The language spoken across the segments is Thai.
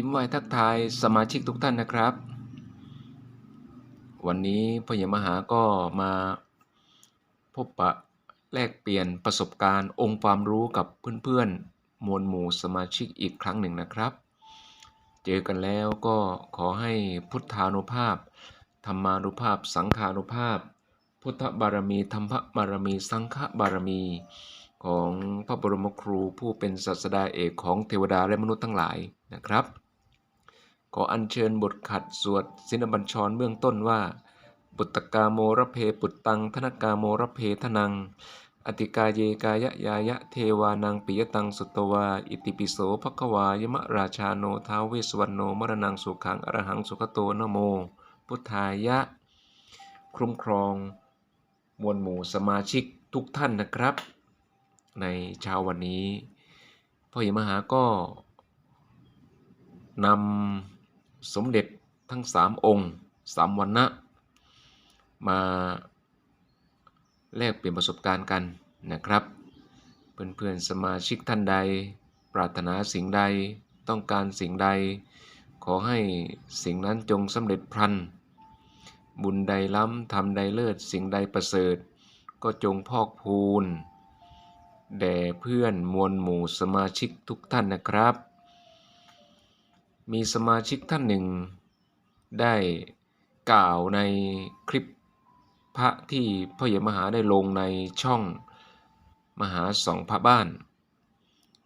ยิ้มไหวทักทายสมาชิกทุกท่านนะครับ วันนี้พญมหาก็มาพบปะแลกเปลี่ยนประสบการณ์องค์ความรู้กับเพื่อนๆมวลหมู่สมาชิกอีกครั้งหนึ่งนะครับ เจอกันแล้วก็ขอให้พุทธานุภาพ ธรรมานุภาพ สังขานุภาพ พุทธบารมีธรรมบารมี สังฆบารมีของพระบรมครูผู้เป็นศาสดาเอกของเทวดาและมนุษย์ทั้งหลายนะครับ ขออัญเชิญบทขัดสวดสินบัญชรเบื้องต้นว่า ปุตตกาโมระเพปุตตังธนกาโมระเพทนัง อติกาเยกายะยายะเทวานังปิยตังสุตวา อิติปิโสภควายมะราชาโนท้าเวสวรรณโนมรณังสุขังอรหังสุขโตนะโม พุทธายะ คุ้มครอง มวลหมู่สมาชิกทุกท่านนะครับ ในเช้าวันนี้พ่อใหญ่มหาก็นำ สมเด็จทั้งสามองค์สามวันนะมาแลกเปลี่ยนประสบการณ์กันนะครับ เพื่อนๆสมาชิกท่านใด ปรารถนาสิ่งใดต้องการสิ่งใด ขอให้สิ่งนั้นจงสำเร็จพลัน บุญใดล้ำทำใดเลิศสิ่งใดประเสริฐ ก็จงพอกพูนแด่เพื่อนมวลหมู่สมาชิกทุกท่านนะครับ มีสมาชิกท่านหนึ่ง ได้กล่าวในคลิปพระที่พ่อใหญ่มหาได้ลงในช่องมหาสองพระบ้าน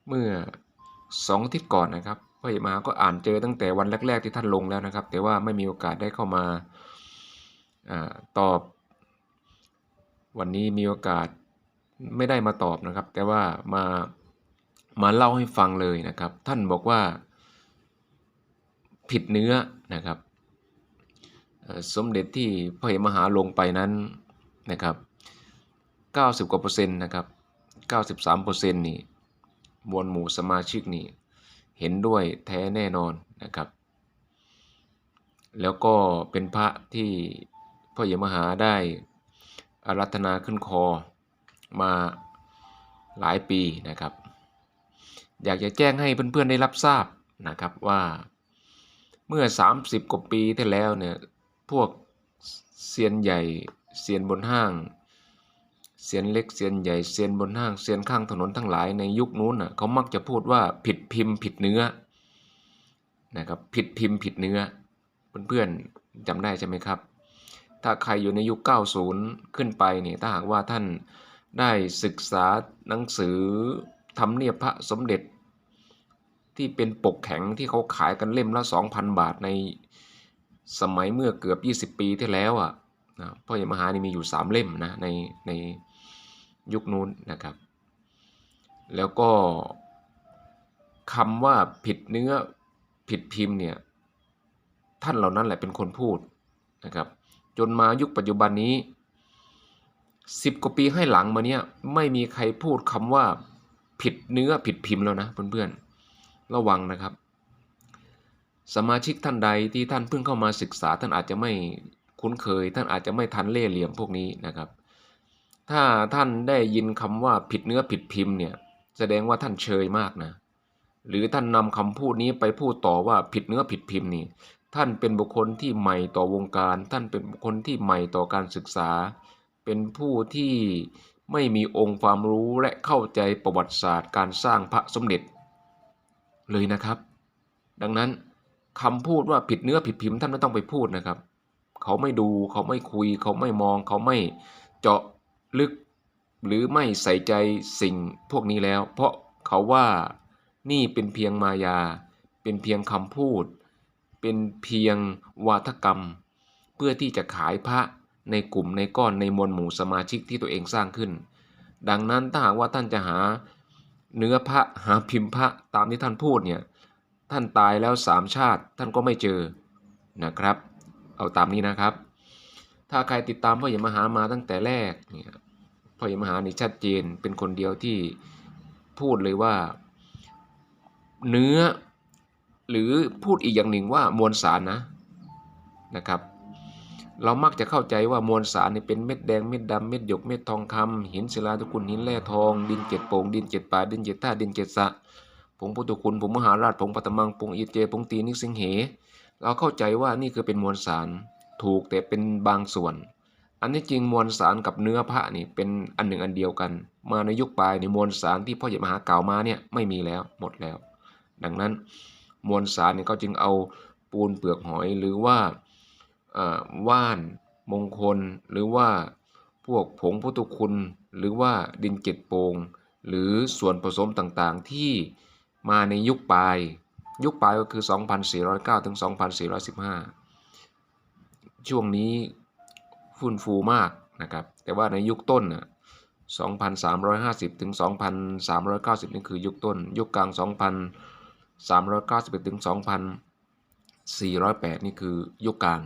เมื่อสองอาทิตย์ก่อนนะครับพ่อใหญ่มหาก็อ่านเจอตั้งแต่วันแรก ๆ ที่ท่านลงแล้วนะครับ แต่ว่าไม่มีโอกาสได้เข้ามาอตอบ วันนี้มีโอกาสไม่ได้มาตอบนะครับ แต่ว่ามามาเล่าให้ฟังเลยนะครับ ท่านบอกว่า ผิดเนื้อนะครับสมเด็จที่พระเหมหาลงไปนั้นนะครับ 90 กว่าเปอร์เซ็นต์นะครับ 93เปอร์เซ็นต์นี่มวลหมู่สมาชิกนี่เห็นด้วยแท้แน่นอนนะครับ แล้วก็เป็นพระที่พ่อเหมหาได้อารัธนาขึ้นคอมาหลายปีนะครับ อยากจะแจ้งให้เพื่อนๆได้รับทราบนะครับว่า เมื่อ 30 กว่าปีที่แล้วเนี่ยพวกเซียนใหญ่เซียนบนห้างเซียนเล็กเซียนใหญ่เซียนบนห้างเซียนข้างถนนทั้งหลายในยุคนู้นน่ะเขามักจะพูดว่าผิดพิมพ์ผิดเนื้อนะครับผิดพิมพ์ผิดเนื้อ เพื่อนๆจำได้ใช่ไหมครับ ถ้าใครอยู่ในยุค 90 ขึ้นไปเนี่ยถ้าหากว่าท่านได้ศึกษาหนังสือทำเนียบพระสมเด็จ ที่เป็นปกแข็งที่เขาขายกันเล่มละ 2,000 บาทในสมัยเมื่อเกือบ 20 ปีที่แล้วอะนะพ่อใหญ่มหานี่มีอยู่ 3 เล่มนะในในยุคนู้นนะครับ แล้วก็คำว่าผิดเนื้อผิดพิมพ์เนี่ยท่านเหล่านั้นแหละเป็นคนพูดนะครับ จนมายุคปัจจุบันนี้ 10 กว่าปีให้หลังมาเนี้ยไม่มีใครพูดคำว่าผิดเนื้อผิดพิมพ์แล้วนะเพื่อนๆ ระวังนะครับ สมาชิกท่านใดที่ท่านเพิ่งเข้ามาศึกษาท่านอาจจะไม่คุ้นเคย ท่านอาจจะไม่ทันเล่เหลี่ยมพวกนี้นะครับ ถ้าท่านได้ยินคำว่าผิดเนื้อผิดพิมพ์เนี่ยแสดงว่าท่านเชยมากนะ หรือท่านนำคำพูดนี้ไปพูดต่อว่าผิดเนื้อผิดพิมพ์นี่ท่านเป็นบุคคลที่ใหม่ต่อวงการ ท่านเป็นบุคคลที่ใหม่ต่อการศึกษา เป็นผู้ที่ไม่มีองค์ความรู้และเข้าใจประวัติศาสตร์ การสร้างพระสมเด็จ เลยนะครับ ดังนั้นคำพูดว่าผิดเนื้อผิดพิมพ์ท่านไม่ต้องไปพูดนะครับ เขาไม่ดูเขาไม่คุย เขาไม่มอง เขาไม่เจาะลึก หรือไม่ใส่ใจสิ่งพวกนี้แล้ว เพราะเขาว่านี่เป็นเพียงมายา เป็นเพียงคำพูด เป็นเพียงวาทกรรม เพื่อที่จะขายพระในกลุ่มในก้อนในมวลหมู่สมาชิกที่ตัวเองสร้างขึ้น ดังนั้นถ้าหากว่าท่านจะหา เนื้อพระหาพิมพ์พระตามที่ท่านพูดเนี่ยท่านตายแล้วสามชาติท่านก็ไม่เจอนะครับ เอาตามนี้นะครับ ถ้าใครติดตามพ่อใหญ่มหามาตั้งแต่แรกเนี่ยพ่อใหญ่มหานี่ชัดเจนเป็นคนเดียวที่พูดเลยว่า เนื้อหรือพูดอีกอย่างหนึ่งว่ามวลสารนะนะครับ เรามักจะเข้าใจว่ามวลสารนี่เป็นเม็ดแดงเม็ดดำเม็ดหยกเม็ดทองคำหินศิลาทุกุลหินแร่ทอง ดินเจ็ดโป่งดินเจ็ดป่าดินเจ็ดท่าดินเจ็ดสะผงพุทธคุณผงมหาราชผงปัตมังผงอีเจผงตีนิสิงเห เราเข้าใจว่านี่คือเป็นมวลสารถูกแต่เป็นบางส่วน อันนี้จริงมวลสารกับเนื้อพระนี่เป็นอันหนึ่งอันเดียวกัน มาในยุคปลายในมวลสารที่พ่อใหญ่มหากล่าวมาเนี่ยไม่มีแล้วหมดแล้ว ดังนั้นมวลสารเนี่ยเขาจึงเอาปูนเปลือกหอยหรือว่า ว่านมงคล หรือว่าพวกผงพุทธคุณ หรือว่าดินเจ็ดโปงหรือส่วนผสมต่างๆ ที่มาในยุคปลาย ยุคปลายก็คือ 2,409 ถึง 2,415 ช่วงนี้ฟุ่นฟูมากนะครับ แต่ว่าในยุคต้นน่ะ2,350 ถึง 2,390 นี่คือยุคต้น ยุคกลาง 2,391 ถึง 2,408 นี่คือยุคกลาง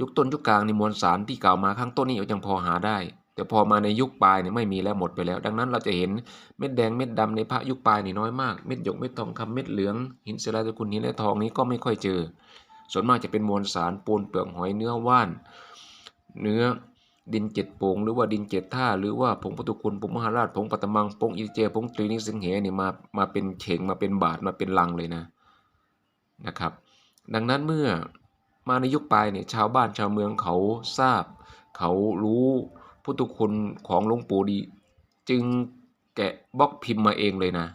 ยุคต้นยุคกลางในมวลสารที่กล่าวมาข้างต้นนี่ยังพอหาได้ แต่พอมาในยุคปลายเนี่ยไม่มีแล้วหมดไปแล้ว ดังนั้นเราจะเห็นเม็ดแดงเม็ดดำในพระยุคปลายนี่น้อยมากเม็ดหยกเม็ดทองคำเม็ดเหลืองหินศิลาตะกุลหินและทองนี้ก็ไม่ค่อยเจอ ส่วนมากจะเป็นมวลสารปูนเปลือกหอยเนื้อว่าน เนื้อดินเจ็ดโป่งหรือว่าดินเจ็ดท่า หรือว่าผงปตุคุณผงมหาราชผงปัตตมังผงอิเจผงตรีนิสิงเหนี่มามาเป็นเข่งมาเป็นบาทมาเป็นลังเลยนะนะครับ ดังนั้นเมื่อ มาในยุคปลายเนี่ยชาวบ้านชาวเมืองเขาทราบ เขารู้พุทธคุณของหลวงปู่ดี จึงแกะบล็อกพิมพ์มาเองเลยนะ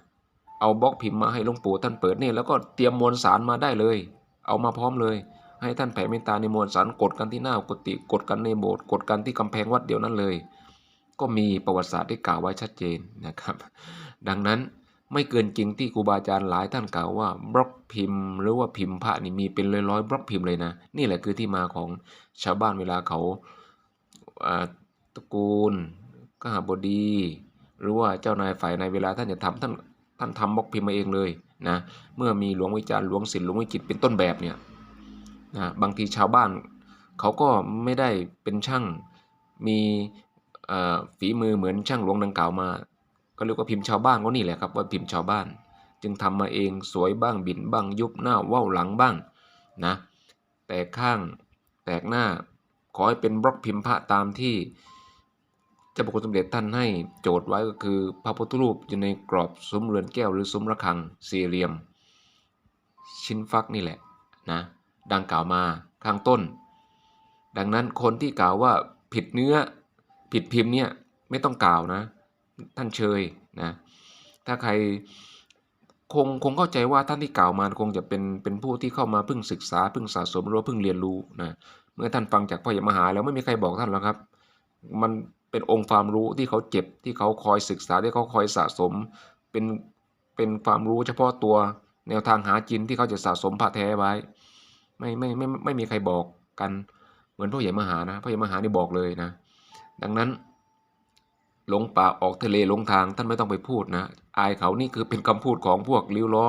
เอาบล็อกพิมพ์มาให้หลวงปู่ท่านเปิดเนี่ยแล้วก็เตรียมมวลสารมาได้เลย เอามาพร้อมเลย ให้ท่านแผ่เมตตาในมวลสารกดกันที่หน้ากุฏิกดกันในโบสถ์กดกันที่กำแพงวัดเดียวนั้นเลย ก็มีประวัติศาสตร์ที่กล่าวไว้ชัดเจนนะครับ ดังนั้น ไม่เกินจริงที่ครูบาอาจารย์หลายท่านกล่าวว่าบล็อกพิมพ์ หรือว่าพิมพ์พระนี่มีเป็นร้อยๆบล็อกพิมพ์เลยนะ นี่แหละคือที่มาของชาวบ้านเวลาเขาตระกูลกหบดี หรือว่าเจ้านายฝ่ายในเวลาท่านจะทำท่านท่านทำบล็อกพิมพ์มาเองเลยนะเมื่อมีหลวงวิจารหลวงศิลป์หลวงวิจิตเป็นต้นแบบเนี่ยนะบางทีชาวบ้านเขาก็ไม่ได้เป็นช่างมีฝีมือเหมือนช่างหลวงดังกล่าวมา็เรียกว่าพิมพ์ชาวบ้านก็นี่แหละครับว่าพิมพ์ชาวบ้าน จึงทำมาเองสวยบ้างบินบ้างยุบหน้าว้าหลังบ้างนะแตกข้างแตกหน้าขอให้เป็นบล็อกพิมพ์พระตามที่เจ้าพระคุณสมเด็จท่านให้โจทย์ไว้ก็คือพระพุทธรูปอยู่ในกรอบซุ้มเรือนแก้วหรือซุ้มระฆังสี่เหลี่ยม ชิ้นฟักนี่แหละนะดังกล่าวมาข้างต้น ดังนั้นคนที่กล่าวว่าผิดเนื้อผิดพิมพ์เนี่ยไม่ต้องกล่าวนะ ท่านเชยนะถ้าใครคงคงเข้าใจว่าท่านที่กล่าวมาคงจะเป็นเป็นผู้ที่เข้ามาเพิ่งศึกษาเพิ่งสะสมหรือเพิ่งเรียนรู้นะเมื่อท่านฟังจากพ่อใหญ่มหาแล้วไม่มีใครบอกท่านหรอกครับ มันเป็นองค์ความรู้ที่เขาเจ็บที่เขาคอยศึกษาที่เขาคอยสะสม เป็นเป็นความรู้เฉพาะตัวแนวทางหากินที่เขาจะสะสมพระแท้ไว้ไม่ไม่ไม่ไม่ไม่มีใครบอกกันเหมือนพ่อใหญ่มหานะพ่อใหญ่มหานี่บอกเลยนะ ดังนั้น หลงป่าออกทะเลหลงทางท่านไม่ต้องไปพูดนะอายเขานี่คือเป็นคำพูดของพวกลิ้วล้อ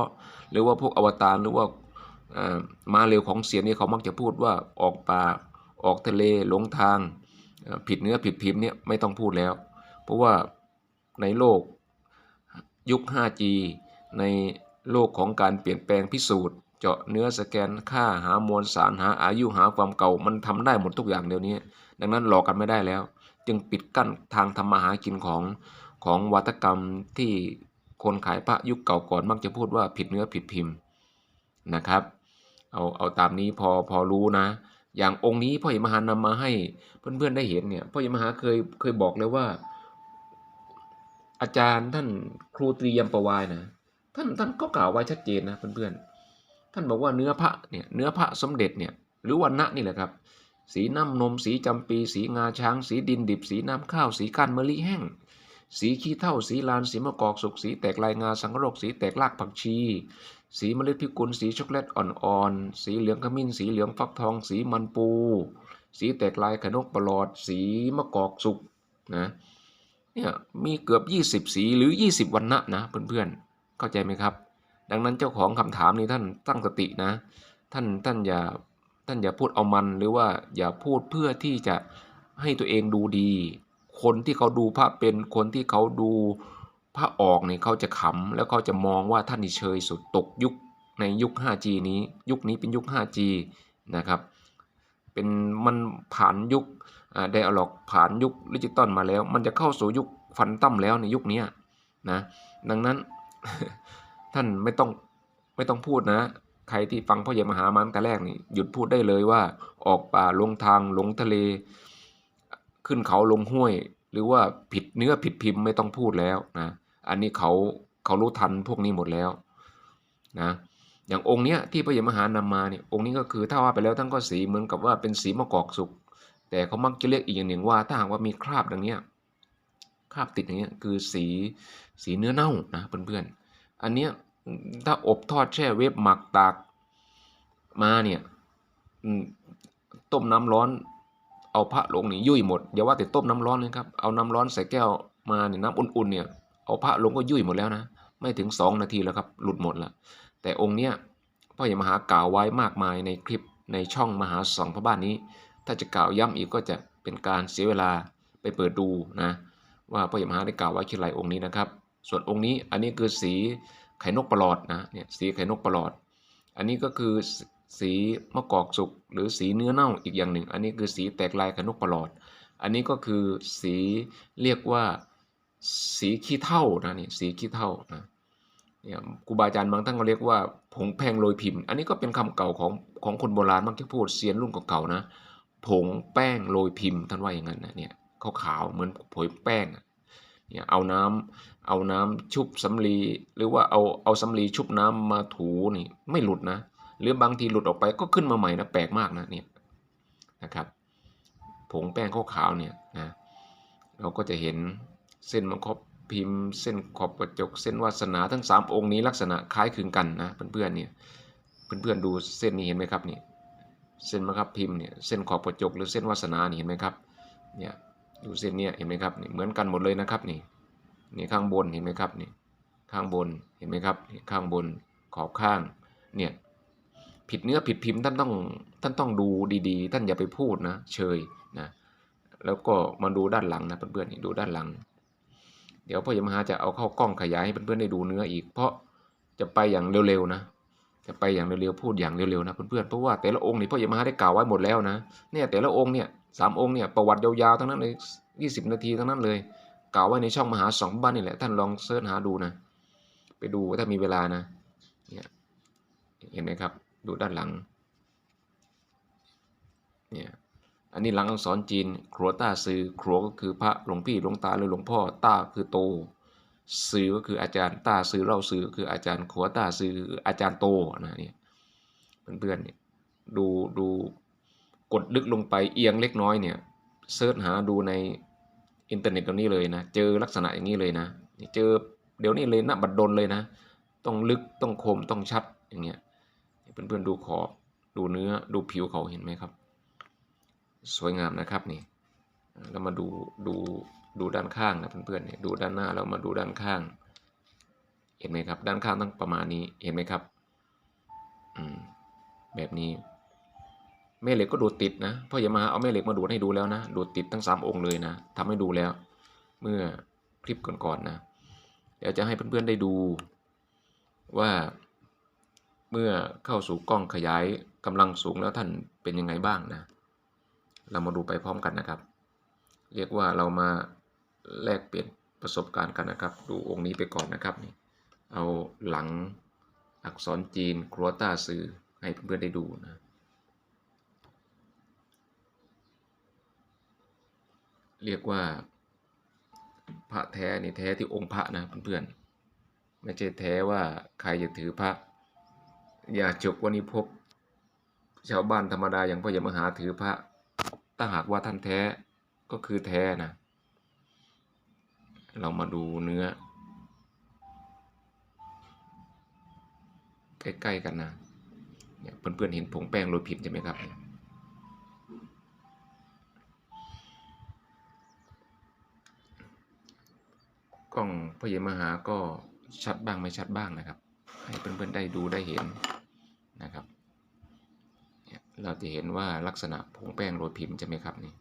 หรือว่าพวกอวตารหรือว่ามาเร็วของเสียงนี่เขามักจะพูดว่าออกป่าออกทะเลหลงทาง ผิดเนื้อผิดพิมพ์เนี่ยไม่ต้องพูดแล้ว เพราะว่าในโลกยุค 5G ในโลกของการเปลี่ยนแปลงพิสูจน์ เจาะเนื้อสแกนค่าหามวลสารหาอายุหาความเก่ามันทำได้หมดทุกอย่างเดี๋ยวนี้ ดังนั้นหลอกกันไม่ได้แล้ว จึงปิดกั้นทางทำมาหากินของของวัตกรรมที่คนขายพระยุคเก่าก่อนมักจะพูดว่าผิดเนื้อผิดพิมพ์นะครับ เอาเอาตามนี้พอพอรู้นะ อย่างองค์นี้พ่อใหญ่มหานำมาให้เพื่อนๆได้เห็นเนี่ยพ่อใหญ่มหาเคยเคยบอกเลยว่า อาจารย์ท่านครูตรียมประวายนะท่านท่านก็กล่าวไว้ชัดเจนนะเพื่อนๆท่านบอกว่าเนื้อพระเนี่ยเนื้อพระสมเด็จเนี่ยหรือวันณะนี่แหละครับ สีน้ำนม สีจำปี สีงาช้าง สีดินดิบ สีน้ำข้าว สีก้านมะลิแห้ง สีขี้เถ้าสีลาน สีมะกอกสุก สีแตกลายงาสังกะโรกสีแตกรากผักชี สีเมล็ดพิกุล สีช็อกโกแลตอ่อนๆ สีเหลืองขมิ้น สีเหลืองฟักทอง สีมันปู สีแตกลายขนกปลอด สีมะกอกสุกนะเนี่ยมีเกือบ 20 สีหรือ 20 วันณะนะเพื่อนๆ เข้าใจไหมครับ ดังนั้นเจ้าของคำถามนี้ท่านตั้งสตินะ ท่านท่านอย่า ท่านอย่าพูดเอามันหรือว่าอย่าพูดเพื่อที่จะให้ตัวเองดูดี คนที่เขาดูพระเป็นคนที่เขาดูพระออกเนี่ยเขาจะขำแล้วเขาจะมองว่าท่านนี่เชยสุดตกยุคในยุค 5G นี้ ยุคนี้เป็นยุค 5G นะครับ เป็นมันผ่านยุคไดอะล็อกผ่านยุคดิจิตอลมาแล้ว มันจะเข้าสู่ยุคฟันตั้มแล้วในยุคนี้นะ ดังนั้นท่านไม่ต้องไม่ต้องพูดนะ ใครที่ฟังพ่อใหญ่มหามาตั้งแต่แรกนี่หยุดพูดได้เลยว่า ออกป่าลงทางลงทะเล ขึ้นเขาลงห้วย หรือว่าผิดเนื้อผิดพิมพ์ไม่ต้องพูดแล้วนะอันนี้เขาเขารู้ทันพวกนี้หมดแล้วนะอย่างองค์เนี้ยที่พระยมหานำมาเนี่ยองค์นี้ก็คือถ้าว่าไปแล้วท่านก็สีเหมือนกับว่าเป็นสีมะกอกสุกแต่เขามักจะเรียกอีกอย่างหนึ่งว่าถ้าหากว่ามีคราบดังเนี้ยคราบติดอย่างเงี้ยคือสีสีเนื้อเน่านะเพื่อนๆอันเนี้ย ถ้าอบทอดแช่เวฟหมักตากมาเนี่ยต้มน้ำร้อนเอาพระลงนี่ยุ่ยหมดอย่าว่าแต่ต้มน้ำร้อนเลยครับเอาน้ำร้อนใส่แก้วมาเนี่ยน้ำอุ่นๆเนี่ยเอาพระลงก็ยุ่ยหมดแล้วนะไม่ถึงสองนาทีแล้วครับหลุดหมดละแต่องค์เนี้ยพ่อใหญ่มหากล่าวไว้มากมายในคลิปในช่องมหาสองพระบ้านนี้ ถ้าจะกล่าวย้ำอีกก็จะเป็นการเสียเวลาไปเปิดดูนะว่าพ่อใหญ่มหาได้กล่าวไว้ชื่อไรองค์นี้นะครับ ส่วนองค์นี้อันนี้คือสี ไข่นกประหลอดนะเนี่ยสีไข่นกประหลอด อันนี้ก็คือสีมะกอกสุกหรือสีเนื้อเน่าอีกอย่างหนึ่ง อันนี้คือสีแตกลายไข่นกประหลอด อันนี้ก็คือสีเรียกว่าสีขี้เท่านะนี่สีขี้เท่านะเนี่ยครูบาอาจารย์บางท่านก็เรียกว่าผงแพงโรยพิมพ์ อันนี้ก็เป็นคำเก่าของของคนโบราณมักจะพูดเซียนรุ่นเก่าๆนะ ผงแป้งโรยพิมพ์ท่านว่าอย่างนั้นนะเนี่ยขาวๆเหมือนผงแป้งอะ เนี่ยเอาน้ำเอาน้ำชุบสำลีหรือว่าเอาเอาสำลีชุบน้ำมาถูนี่ไม่หลุดนะ หรือบางทีหลุดออกไปก็ขึ้นมาใหม่นะแปลกมากนะเนี่ยนะครับผงแป้งขาวๆเนี่ยนะเราก็จะเห็นเส้นมังคบพิมพ์ เส้นขอบกระจกเส้นวาสนาทั้งสามองค์นี้ลักษณะคล้ายคลึงกันนะเพื่อนๆเนี่ยเพื่อนๆดูเส้นนี้เห็นไหมครับนี่เส้นมังคบพิมพ์เนี่ยเส้นขอบกระจกหรือเส้นวาสนานี่เห็นไหมครับเนี่ย ดูเส้นเนี้ยเห็นไหมครับนี่เหมือนกันหมดเลยนะครับนี่นี่ข้างบนเห็นไหมครับนี่ข้างบนเห็นไหมครับนี่ข้างบนขอบข้างเนี่ยผิดเนื้อผิดพิมพ์ท่านต้องท่านต้องดูดีๆ ท่านอย่าไปพูดนะ เชยนะแล้วก็มาดูด้านหลังนะเพื่อนๆนี่ดูด้านหลัง เดี๋ยวพ่อใหญ่มหาจะเอาเข้ากล้องขยายให้เพื่อนๆได้ดูเนื้ออีก เพราะจะไปอย่างเร็วๆนะ จะไปอย่างเร็วๆพูดอย่างเร็วๆนะเพื่อนๆเพราะว่าแต่ละองค์นี่พ่อใหญ่มหาได้กล่าวไว้หมดแล้วนะเนี่ยแต่ละองค์เนี่ย สามองค์เนี่ยประวัติยาวๆทั้งนั้นเลยยี่สิบนาทีทั้งนั้นเลยกล่าวไว้ในช่องมหาสองบ้านนี่แหละท่านลองเสิร์ชหาดูนะ ไปดูถ้ามีเวลานะเนี่ยเห็นไหมครับดูด้านหลังเนี่ยอันนี้หลังอักษรจีน ครัวต้าซือครัวก็คือพระหลวงพี่หลวงตาหรือหลวงพ่อต้าคือโตซือก็คืออาจารย์ต้าซือเล่าซือคืออาจารย์ขัวต้าซืออาจารย์โตนะเนี่ยเพื่อนๆเนี่ยดูดู กดลึกลงไปเอียงเล็กน้อยเนี่ยเสิร์ชหาดูในอินเทอร์เน็ตตรงนี้เลยนะ เจอลักษณะอย่างนี้เลยนะเจอเดี๋ยวนี้เลยนะบัดดลเลยนะ ต้องลึกต้องคมต้องชัดอย่างเงี้ยเพื่อนๆดูขอบดูเนื้อดูผิวเขาเห็นไหมครับ สวยงามนะครับนี่แล้วมาดูดูดูด้านข้างนะเพื่อนๆเนี่ยดูด้านหน้าแล้วมาดูด้านข้าง เห็นไหมครับ ด้านข้างต้องประมาณนี้เห็นไหมครับอืมแบบนี้ แม่เหล็กก็ดูดติดนะพ่ออย่ามาเอาแม่เหล็กมาดูดให้ดูแล้วนะดูดติดทั้งสามองค์เลยนะทำให้ดูแล้ว เมื่อคลิปก่อนๆนะเดี๋ยวจะให้เพื่อนๆได้ดูว่าเมื่อเข้าสู่กล้องขยายกำลังสูงแล้วท่านเป็นยังไงบ้างนะ เรามาดูไปพร้อมกันนะครับ เรียกว่าเรามาแลกเปลี่ยนประสบการณ์กันนะครับ ดูองค์นี้ไปก่อนนะครับนี่เอาหลังอักษรจีนครัวต้าซือให้เพื่อนๆได้ดูนะ เรียกว่าพระแท้นี่แท้ที่องค์พระนะเพื่อนๆไม่ใช่แท้ว่าใครจะถือพระ อย่าจบวันนี้พบชาวบ้านธรรมดาอย่างพ่ออย่มหาถือพระ ถ้าหากว่าท่านแท้ก็คือแท้นะ เรามาดูเนื้อ ใกล้ๆกันนะเนี่ยเพื่อนๆเห็นผงแป้งโรยผิดใช่ไหมครับเนี่ย กล้องพ่อใหญ่มหาก็ชัดบ้างไม่ชัดบ้างนะครับ ให้เพื่อนๆได้ดูได้เห็นนะครับเราจะเห็นว่าลักษณะผงแป้งโรยพิมพ์ใช่ไหมครับนี่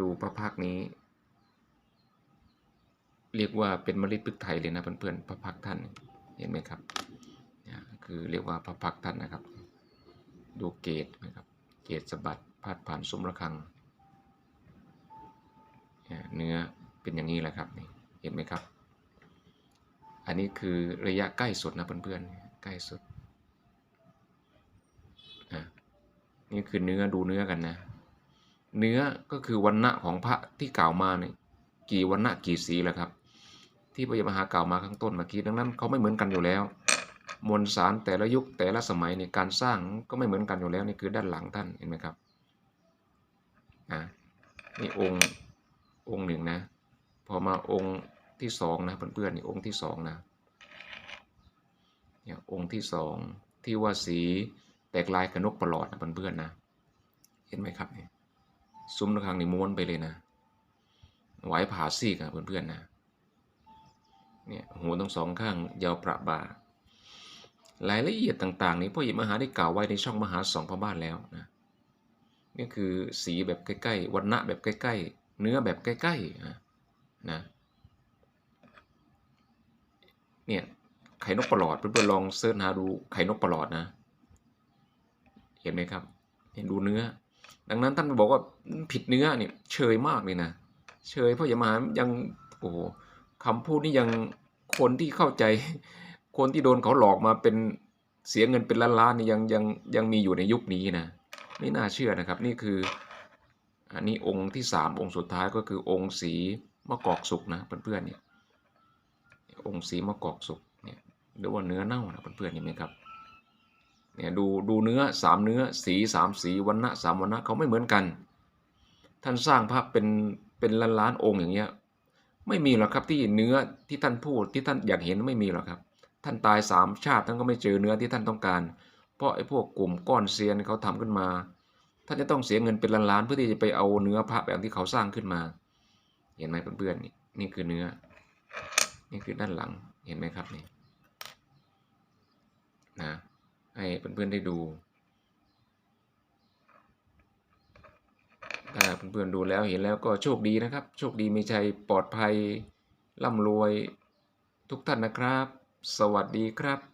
ดูพระพักนี้ เรียกว่าเป็นมะลิพฤกไทยเลยนะเพื่อนๆพระพักท่านเห็นไหมครับคือเรียกว่าพระพักท่านนะครับ ดูเกตนะครับ เกตสะบัดพาดผ่านซุ้มระฆัง เนื้อเป็นอย่างนี้แหละครับนี่เห็นไหมครับ อันนี้คือระยะใกล้สุดนะเพื่อนๆใกล้สุดนี่คือเนื้อดูเนื้อกันนะ เนื้อก็คือวันณะของพระที่กล่าวมาเนี่ยกี่วันณะกี่สีแล้วครับ ที่พระยมหากล่าวมาข้างต้นเมื่อกี้ดังนั้นเขาไม่เหมือนกันอยู่แล้ว มวลสารแต่ละยุคแต่ละสมัยในการสร้างก็ไม่เหมือนกันอยู่แล้วนี่คือด้านหลังท่านเห็นไหมครับนะนี่องค์ องค์หนึ่งนะ พอมาองค์ที่สองนะเพื่อนๆนี่องค์ที่สองนะเนี่ยองค์ที่สองที่ว่าสีแตกลายกระนกประหลอดนะเพื่อนๆนะ เห็นไหมครับเนี่ยซุ้มระฆังนี่ม้วนไปเลยนะไหวผ่าซีกอะเพื่อนๆนะเนี่ยหูทั้งสองข้างยาวประบารายละเอียดต่าง ๆ นี้พ่อหยิบมหาได้กล่าวไว้ในช่องมหาสองพระบ้านแล้วนะนี่คือสีแบบใกล้ๆวันณะแบบใกล้ๆ เนื้อแบบใกล้ๆนะนะเนี่ยไข่นกประหลอดเพื่อนๆลองเสิร์ชหาดูไข่นกประหลอดนะ เห็นไหมครับเห็นดูเนื้อ ดังนั้นท่านบอกว่าผิดเนื้อเนี่ยเชยมากเลยนะเชยเพ่อหยิบมหายังโอ้โหคำพูดนี่ยังคนที่เข้าใจ คนที่โดนเขาหลอกมาเป็นเสียเงินเป็นล้านๆนี่ยังยังยังมีอยู่ในยุคนี้นะไม่น่าเชื่อนะครับ นี่คือ อันนี้องค์ที่สามองค์สุดท้ายก็คือองค์สีมะกอกสุกนะเพื่อนๆเนี่ยองค์สีมะกอกสุกเนี่ยหรือว่าเนื้อเน่านะเพื่อนๆเห็นไหมครับเนี่ยดูดูเนื้อสามเนื้อสีสามสีวันณะสามวันณะเขาไม่เหมือนกัน ท่านสร้างพระเป็นเป็นล้านล้านๆองค์อย่างเงี้ยไม่มีหรอกครับที่เนื้อที่ท่านพูดที่ท่านอยากเห็นไม่มีหรอกครับ ท่านตายสามชาติท่านก็ไม่เจอเนื้อที่ท่านต้องการ เพราะไอ้พวกกลุ่มก้อนเซียนเขาทำขึ้นมา ท่านจะต้องเสียเงินเป็นล้านๆเพื่อที่จะไปเอาเนื้อพระแบบที่เขาสร้างขึ้นมา เห็นไหมเพื่อนๆนี่นี่คือเนื้อ นี่คือด้านหลังเห็นไหมครับนี่นะให้เพื่อนๆได้ดูถ้าเพื่อนๆดูแล้วเห็นแล้วก็โชคดีนะครับ โชคดีมีชัยปลอดภัยร่ำรวยทุกท่านนะครับ สวัสดีครับ